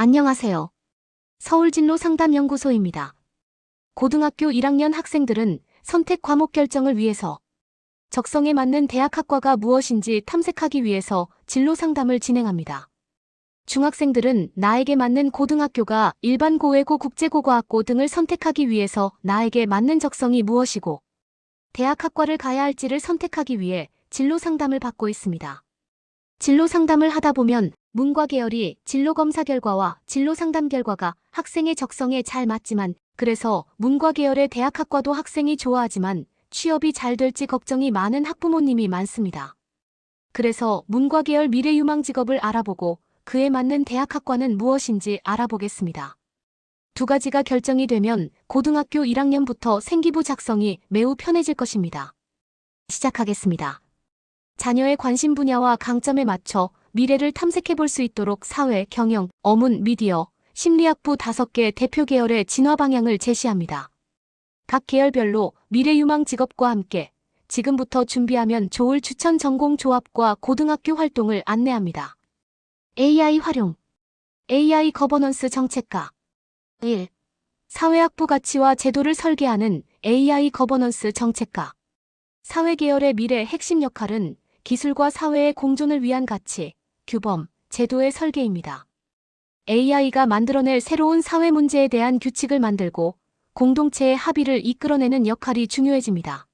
안녕하세요. 서울진로 상담연구소입니다. 고등학교 1학년 학생들은 선택 과목 결정을 위해서 적성에 맞는 대학 학과가 무엇인지 탐색하기 위해서 진로 상담을 진행합니다. 중학생들은 나에게 맞는 고등학교가 일반 고외고 국제고과학고 등을 선택하기 위해서 나에게 맞는 적성이 무엇이고 대학 학과를 가야 할지를 선택하기 위해 진로 상담을 받고 있습니다. 진로 상담을 하다 보면 문과 계열이 진로 검사 결과와 진로 상담 결과가 학생의 적성에 잘 맞지만 그래서 문과 계열의 대학학과도 학생이 좋아하지만 취업이 잘 될지 걱정이 많은 학부모님이 많습니다. 그래서 문과 계열 미래 유망 직업을 알아보고 그에 맞는 대학학과는 무엇인지 알아보겠습니다. 두 가지가 결정이 되면 고등학교 1학년부터 생기부 작성이 매우 편해질 것입니다. 시작하겠습니다. 자녀의 관심 분야와 강점에 맞춰 미래를 탐색해 볼 수 있도록 사회, 경영, 어문, 미디어, 심리학부 5개 대표 계열의 진화 방향을 제시합니다. 각 계열별로 미래 유망 직업과 함께 지금부터 준비하면 좋을 추천 전공 조합과 고등학교 활동을 안내합니다. AI 활용 AI 거버넌스 정책가 1. 사회학부 가치와 제도를 설계하는 AI 거버넌스 정책가 사회계열의 미래 핵심 역할은 기술과 사회의 공존을 위한 가치, 규범, 제도의 설계입니다. AI가 만들어낼 새로운 사회 문제에 대한 규칙을 만들고 공동체의 합의를 이끌어내는 역할이 중요해집니다.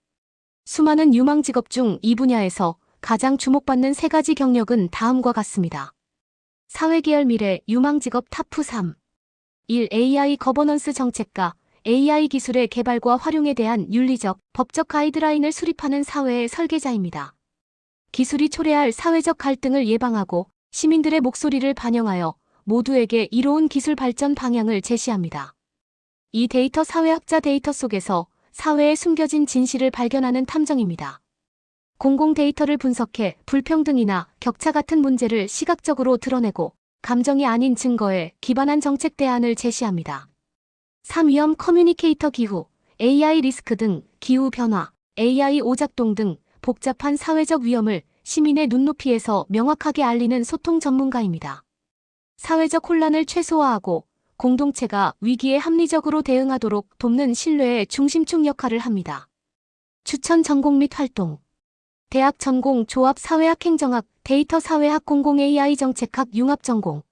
수많은 유망 직업 중 이 분야에서 가장 주목받는 세 가지 경력은 다음과 같습니다. 사회계열 미래 유망 직업 타프 3. 1. AI 거버넌스 정책가 AI 기술의 개발과 활용에 대한 윤리적, 법적 가이드라인을 수립하는 사회의 설계자입니다. 기술이 초래할 사회적 갈등을 예방하고 시민들의 목소리를 반영하여 모두에게 이로운 기술 발전 방향을 제시합니다. 이 데이터 사회학자 데이터 속에서 사회에 숨겨진 진실을 발견하는 탐정입니다. 공공 데이터를 분석해 불평등이나 격차 같은 문제를 시각적으로 드러내고 감정이 아닌 증거에 기반한 정책 대안을 제시합니다. 3. 위험 커뮤니케이터 기후, AI 리스크 등 기후 변화, AI 오작동 등 복잡한 사회적 위험을 시민의 눈높이에서 명확하게 알리는 소통 전문가입니다. 사회적 혼란을 최소화하고 공동체가 위기에 합리적으로 대응하도록 돕는 신뢰의 중심축 역할을 합니다. 추천 전공 및 활동 대학 전공 조합 사회학 행정학 데이터 사회학 공공 AI 정책학 융합 전공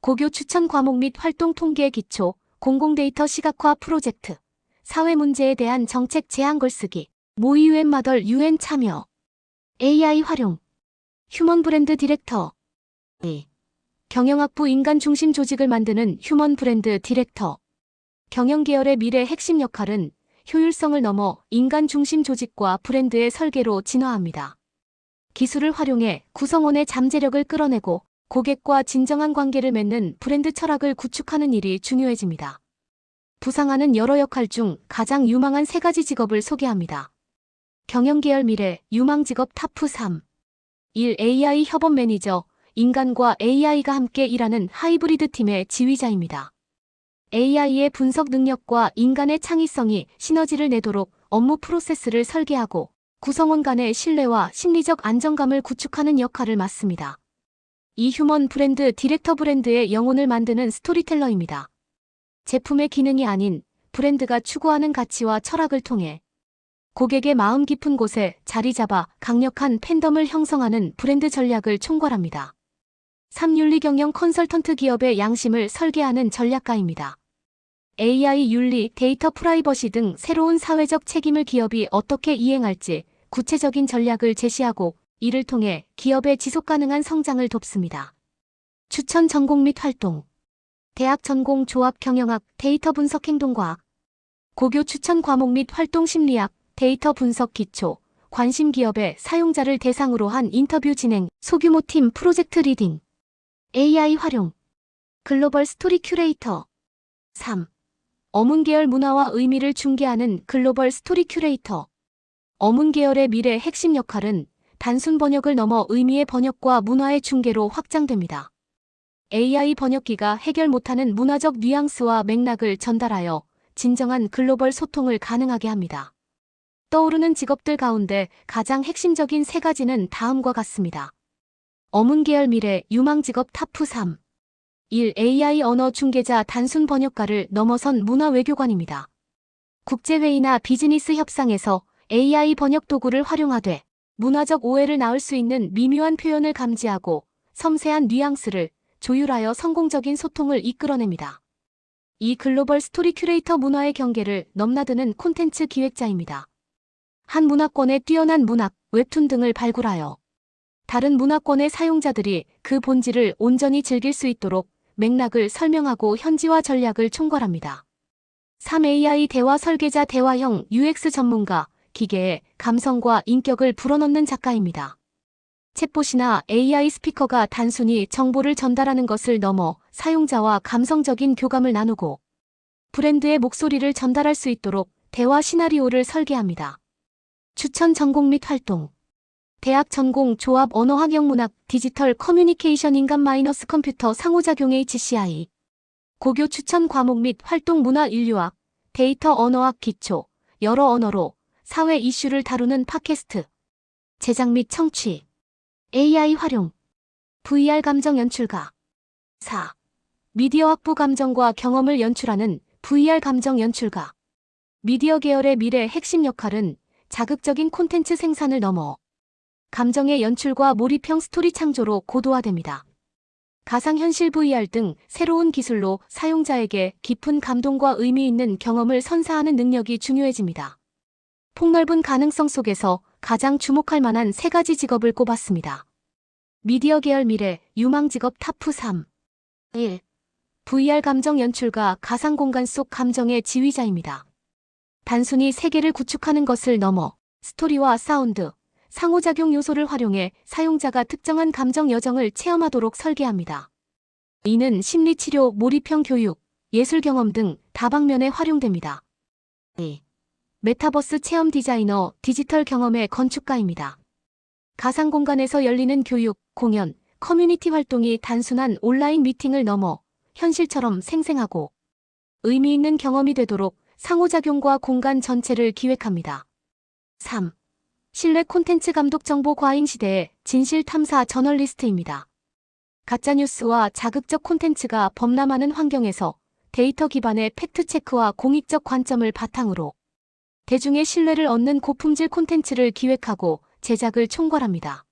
고교 추천 과목 및 활동 통계 기초 공공 데이터 시각화 프로젝트 사회 문제에 대한 정책 제안 글쓰기 UN 마덜 UN 참여 AI 활용 휴먼 브랜드 디렉터 2. 경영학부 인간 중심 조직을 만드는 휴먼 브랜드 디렉터 경영 계열의 미래 핵심 역할은 효율성을 넘어 인간 중심 조직과 브랜드의 설계로 진화합니다. 기술을 활용해 구성원의 잠재력을 끌어내고 고객과 진정한 관계를 맺는 브랜드 철학을 구축하는 일이 중요해집니다. 부상하는 여러 역할 중 가장 유망한 세 가지 직업을 소개합니다. 경영계열 미래 유망 직업 타프 3. 1. AI 협업 매니저 인간과 AI가 함께 일하는 하이브리드 팀의 지휘자입니다. AI의 분석 능력과 인간의 창의성이 시너지를 내도록 업무 프로세스를 설계하고 구성원 간의 신뢰와 심리적 안정감을 구축하는 역할을 맡습니다. 이 휴먼 브랜드 디렉터 브랜드의 영혼을 만드는 스토리텔러입니다. 제품의 기능이 아닌 브랜드가 추구하는 가치와 철학을 통해 고객의 마음 깊은 곳에 자리 잡아 강력한 팬덤을 형성하는 브랜드 전략을 총괄합니다. 3윤리 경영 컨설턴트 기업의 양심을 설계하는 전략가입니다. AI 윤리, 데이터 프라이버시 등 새로운 사회적 책임을 기업이 어떻게 이행할지 구체적인 전략을 제시하고 이를 통해 기업의 지속 가능한 성장을 돕습니다. 추천 전공 및 활동 대학 전공 조합 경영학, 데이터 분석 행동과학 고교 추천 과목 및 활동 심리학, 데이터 분석 기초, 관심 기업의 사용자를 대상으로 한 인터뷰 진행, 소규모 팀 프로젝트 리딩 AI 활용 글로벌 스토리 큐레이터 3. 어문 계열 문화와 의미를 중개하는 글로벌 스토리 큐레이터 어문 계열의 미래 핵심 역할은 단순 번역을 넘어 의미의 번역과 문화의 중개로 확장됩니다. AI 번역기가 해결 못하는 문화적 뉘앙스와 맥락을 전달하여 진정한 글로벌 소통을 가능하게 합니다. 떠오르는 직업들 가운데 가장 핵심적인 세 가지는 다음과 같습니다. 어문 계열 미래 유망 직업 타프 3. 1. AI 언어 중개자 단순 번역가를 넘어선 문화 외교관입니다. 국제회의나 비즈니스 협상에서 AI 번역 도구를 활용하되 문화적 오해를 낳을 수 있는 미묘한 표현을 감지하고 섬세한 뉘앙스를 조율하여 성공적인 소통을 이끌어냅니다. 이 글로벌 스토리 큐레이터 문화의 경계를 넘나드는 콘텐츠 기획자입니다. 한 문화권의 뛰어난 문학, 웹툰 등을 발굴하여 다른 문화권의 사용자들이 그 본질을 온전히 즐길 수 있도록 맥락을 설명하고 현지화 전략을 총괄합니다. 3. AI 대화 설계자 대화형 UX 전문가, 기계의 감성과 인격을 불어넣는 작가입니다. 챗봇이나 AI 스피커가 단순히 정보를 전달하는 것을 넘어 사용자와 감성적인 교감을 나누고 브랜드의 목소리를 전달할 수 있도록 대화 시나리오를 설계합니다. 추천 전공 및 활동. 대학 전공 조합 언어학영문학 디지털 커뮤니케이션 인간 마이너스 컴퓨터 상호작용 HCI 고교 추천 과목 및 활동 문화 인류학 데이터 언어학 기초 여러 언어로 사회 이슈를 다루는 팟캐스트. 제작 및 청취. AI 활용. VR 감정 연출가. 4. 미디어 확보 감정과 경험을 연출하는 VR 감정 연출가. 미디어 계열의 미래 핵심 역할은 자극적인 콘텐츠 생산을 넘어 감정의 연출과 몰입형 스토리 창조로 고도화됩니다. 가상현실 VR 등 새로운 기술로 사용자에게 깊은 감동과 의미 있는 경험을 선사하는 능력이 중요해집니다. 폭넓은 가능성 속에서 가장 주목할 만한 세 가지 직업을 꼽았습니다. 미디어 계열 미래 유망 직업 타프 3 1. VR 감정 연출가 가상 공간 속 감정의 지휘자입니다. 단순히 세계를 구축하는 것을 넘어 스토리와 사운드, 상호작용 요소를 활용해 사용자가 특정한 감정 여정을 체험하도록 설계합니다. 이는 심리치료, 몰입형 교육, 예술 경험 등 다방면에 활용됩니다. 2. 메타버스 체험 디자이너, 디지털 경험의 건축가입니다. 가상 공간에서 열리는 교육, 공연, 커뮤니티 활동이 단순한 온라인 미팅을 넘어 현실처럼 생생하고 의미 있는 경험이 되도록 상호작용과 공간 전체를 기획합니다. 3. 실내 콘텐츠 감독 정보 과잉 시대의 진실 탐사 저널리스트입니다. 가짜뉴스와 자극적 콘텐츠가 범람하는 환경에서 데이터 기반의 팩트체크와 공익적 관점을 바탕으로 대중의 신뢰를 얻는 고품질 콘텐츠를 기획하고 제작을 총괄합니다.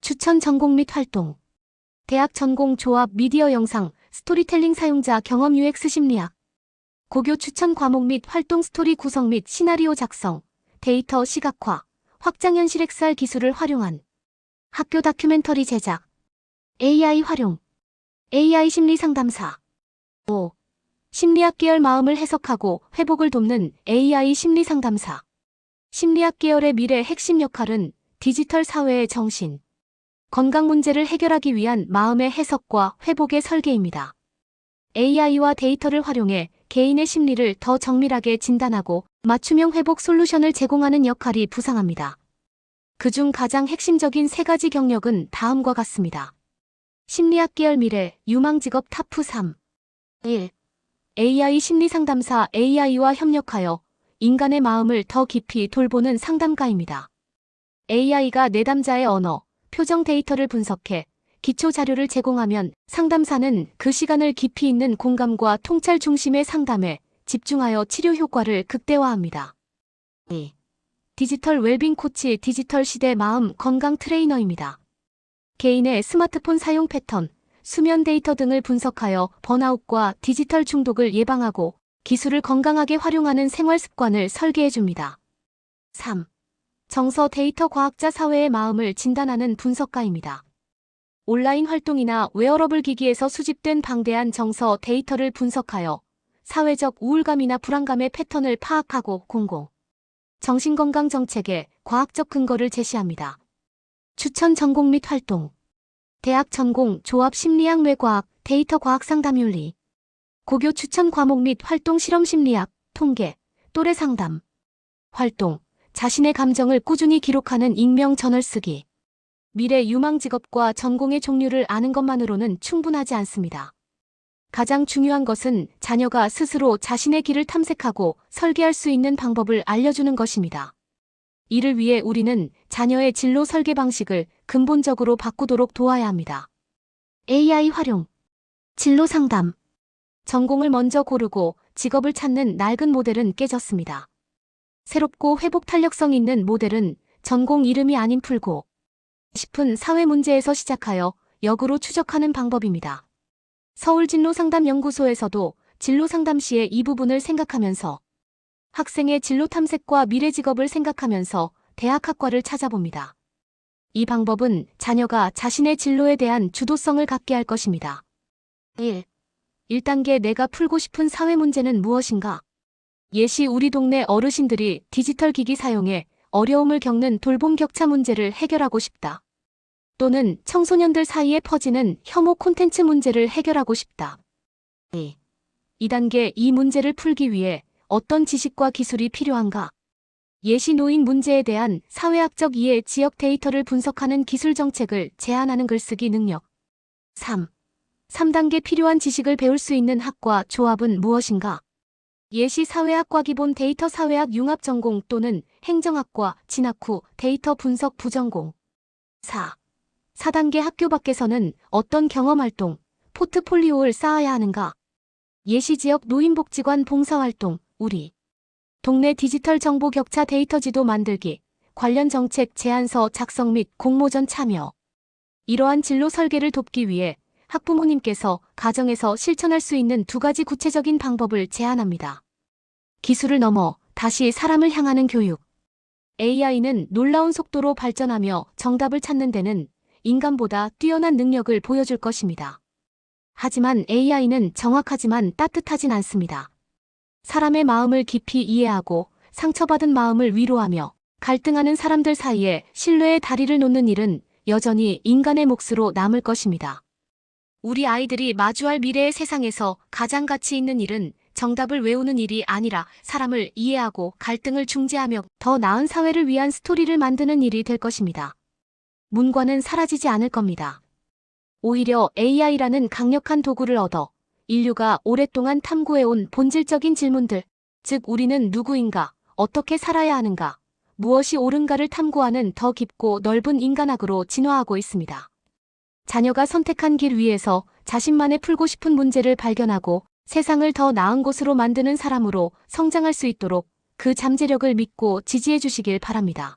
추천 전공 및 활동 대학 전공 조합 미디어 영상 스토리텔링 사용자 경험 UX 심리학 고교 추천 과목 및 활동 스토리 구성 및 시나리오 작성 데이터 시각화 확장현실 XR 기술을 활용한 학교 다큐멘터리 제작, AI 활용, AI 심리 상담사. 5. 심리학 계열 마음을 해석하고 회복을 돕는 AI 심리 상담사. 심리학 계열의 미래 핵심 역할은 디지털 사회의 정신, 건강 문제를 해결하기 위한 마음의 해석과 회복의 설계입니다. AI와 데이터를 활용해 개인의 심리를 더 정밀하게 진단하고 맞춤형 회복 솔루션을 제공하는 역할이 부상합니다. 그중 가장 핵심적인 세 가지 경력은 다음과 같습니다. 심리학 계열 미래 유망 직업 타프 3 1. AI 심리 상담사 AI와 협력하여 인간의 마음을 더 깊이 돌보는 상담가입니다. AI가 내담자의 언어, 표정 데이터를 분석해 기초 자료를 제공하면 상담사는 그 시간을 깊이 있는 공감과 통찰 중심의 상담에 집중하여 치료 효과를 극대화합니다. 2. 디지털 웰빙 코치 디지털 시대 마음 건강 트레이너입니다. 개인의 스마트폰 사용 패턴, 수면 데이터 등을 분석하여 번아웃과 디지털 중독을 예방하고 기술을 건강하게 활용하는 생활 습관을 설계해 줍니다. 3. 정서 데이터 과학자 사회의 마음을 진단하는 분석가입니다. 온라인 활동이나 웨어러블 기기에서 수집된 방대한 정서 데이터를 분석하여 사회적 우울감이나 불안감의 패턴을 파악하고 공공, 정신건강 정책에 과학적 근거를 제시합니다. 추천 전공 및 활동. 대학 전공 조합 심리학 뇌과학 데이터 과학 상담윤리. 고교 추천 과목 및 활동 실험 심리학 통계 또래 상담. 활동. 자신의 감정을 꾸준히 기록하는 익명 저널 쓰기 미래 유망 직업과 전공의 종류를 아는 것만으로는 충분하지 않습니다. 가장 중요한 것은 자녀가 스스로 자신의 길을 탐색하고 설계할 수 있는 방법을 알려주는 것입니다. 이를 위해 우리는 자녀의 진로 설계 방식을 근본적으로 바꾸도록 도와야 합니다. AI 활용 진로 상담. 전공을 먼저 고르고 직업을 찾는 낡은 모델은 깨졌습니다. 새롭고 회복 탄력성 있는 모델은 전공 이름이 아닌 풀고 싶은 사회 문제에서 시작하여 역으로 추적하는 방법입니다. 서울진로상담연구소에서도 진로 상담 시에 이 부분을 생각하면서 학생의 진로 탐색과 미래 직업을 생각하면서 대학 학과를 찾아봅니다. 이 방법은 자녀가 자신의 진로에 대한 주도성을 갖게 할 것입니다. 1. 1단계 내가 풀고 싶은 사회 문제는 무엇인가? 예시 우리 동네 어르신들이 디지털 기기 사용에 어려움을 겪는 돌봄 격차 문제를 해결하고 싶다. 또는 청소년들 사이에 퍼지는 혐오 콘텐츠 문제를 해결하고 싶다. 2. 2단계 이 문제를 풀기 위해 어떤 지식과 기술이 필요한가? 예시 노인 문제에 대한 사회학적 이해 지역 데이터를 분석하는 기술 정책을 제안하는 글쓰기 능력. 3. 3단계 필요한 지식을 배울 수 있는 학과 조합은 무엇인가? 예시 사회학과 기본 데이터 사회학 융합 전공 또는 행정학과 진학 후 데이터 분석 부전공. 4. 4단계 학교 밖에서는 어떤 경험 활동, 포트폴리오를 쌓아야 하는가? 예시 지역 노인복지관 봉사활동, 우리. 동네 디지털 정보 격차 데이터 지도 만들기, 관련 정책 제안서 작성 및 공모전 참여. 이러한 진로 설계를 돕기 위해 학부모님께서 가정에서 실천할 수 있는 두 가지 구체적인 방법을 제안합니다. 기술을 넘어 다시 사람을 향하는 교육. AI는 놀라운 속도로 발전하며 정답을 찾는 데는 인간보다 뛰어난 능력을 보여줄 것입니다. 하지만 AI는 정확하지만 따뜻하진 않습니다. 사람의 마음을 깊이 이해하고 상처받은 마음을 위로하며 갈등하는 사람들 사이에 신뢰의 다리를 놓는 일은 여전히 인간의 몫으로 남을 것입니다. 우리 아이들이 마주할 미래의 세상에서 가장 가치 있는 일은 정답을 외우는 일이 아니라 사람을 이해하고 갈등을 중재하며 더 나은 사회를 위한 스토리를 만드는 일이 될 것입니다. 문과는 사라지지 않을 겁니다. 오히려 AI라는 강력한 도구를 얻어 인류가 오랫동안 탐구해온 본질적인 질문들, 즉 우리는 누구인가, 어떻게 살아야 하는가, 무엇이 옳은가를 탐구하는 더 깊고 넓은 인간학으로 진화하고 있습니다. 자녀가 선택한 길 위에서 자신만의 풀고 싶은 문제를 발견하고 세상을 더 나은 곳으로 만드는 사람으로 성장할 수 있도록 그 잠재력을 믿고 지지해 주시길 바랍니다.